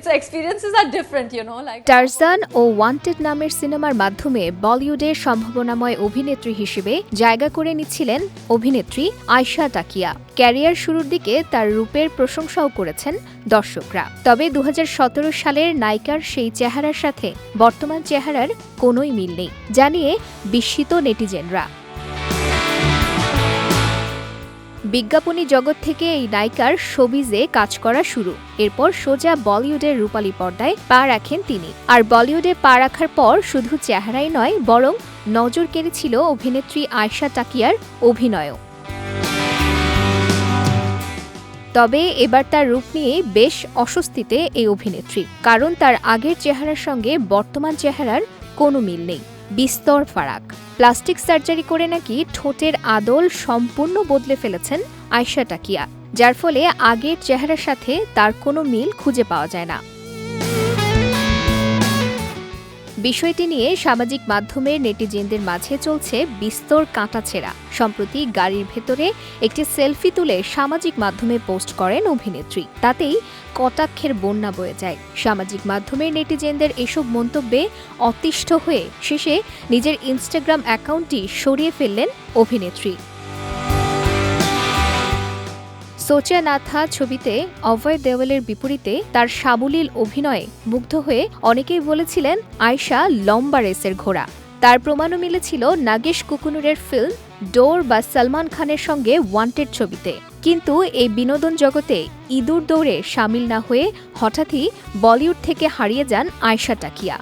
its experiences are different, you know, like ও wanted নামের সিনেমার মাধ্যমে বলিউডের সম্ভাবনাময় অভিনেত্রী হিসেবে জায়গা করে নিচ্ছিলেন অভিনেত্রী আয়শা টাকিয়া ক্যারিয়ার শুরুর দিকে তার রূপের প্রশংসাও করেছেন দর্শকরা। তবে দু হাজার সতেরো সালের নায়িকার সেই চেহারার সাথে বর্তমান চেহারার কোনোই মিল নেই জানিয়ে বিস্মিত নেটিজেনরা। বিজ্ঞাপনী জগৎ থেকে এই নায়িকার শোবিজে কাজ করা শুরু। এরপর সোজা বলিউডের রূপালী পর্দায় পা রাখেন তিনি। আর বলিউডে পা রাখার পর শুধু চেহারাই নয়, বরং নজর কেড়েছিল অভিনেত্রী আয়শা টাকিয়ার অভিনয়ও। তবে এবার তার রূপ নিয়ে বেশ অস্বস্তিতে এই অভিনেত্রী। কারণ তার আগের চেহারার সঙ্গে বর্তমান চেহারার কোনো মিল নেই। বিস্তর ফারাক। প্লাস্টিক সার্জারি করে নাকি ঠোঁটের আদল সম্পূর্ণ বদলে ফেলেছেন আয়শা টাকিয়া যার ফলে আগের চেহারার সাথে তার কোনো মিল খুঁজে পাওয়া যায় না। বিষয়টি নিয়ে সামাজিক মাধ্যমের নেটিজেনদের মাঝে চলছে বিস্তর কাঁটাছেড়া সম্প্রতি গাড়ির ভেতরে একটি সেলফি তুলে সামাজিক মাধ্যমে পোস্ট করেন অভিনেত্রী। তাতেই কটাক্ষের বন্যা বয়ে যায়। সামাজিক মাধ্যমের নেটিজেনদের এসব মন্তব্যে অতিষ্ঠ হয়ে শেষে নিজের ইনস্টাগ্রাম অ্যাকাউন্টটি সরিয়ে ফেললেন অভিনেত্রী। সোচা নাথা ছবিতে অভয় দেওয়ালের বিপরীতে তার সাবলীল অভিনয়ে মুগ্ধ হয়ে অনেকেই বলেছিলেন, আয়শা লম্বা রেসের ঘোড়া। তার প্রমাণও মিলেছিল নাগেশ কুকুনুরের ফিল্ম ডোর বা সলমান খানের সঙ্গে ওয়ান্টেড ছবিতে। কিন্তু এই বিনোদন জগতে ইঁদুর দৌড়ে সামিল না হয়ে হঠাৎই বলিউড থেকে হারিয়ে যান আয়শা টাকিয়া।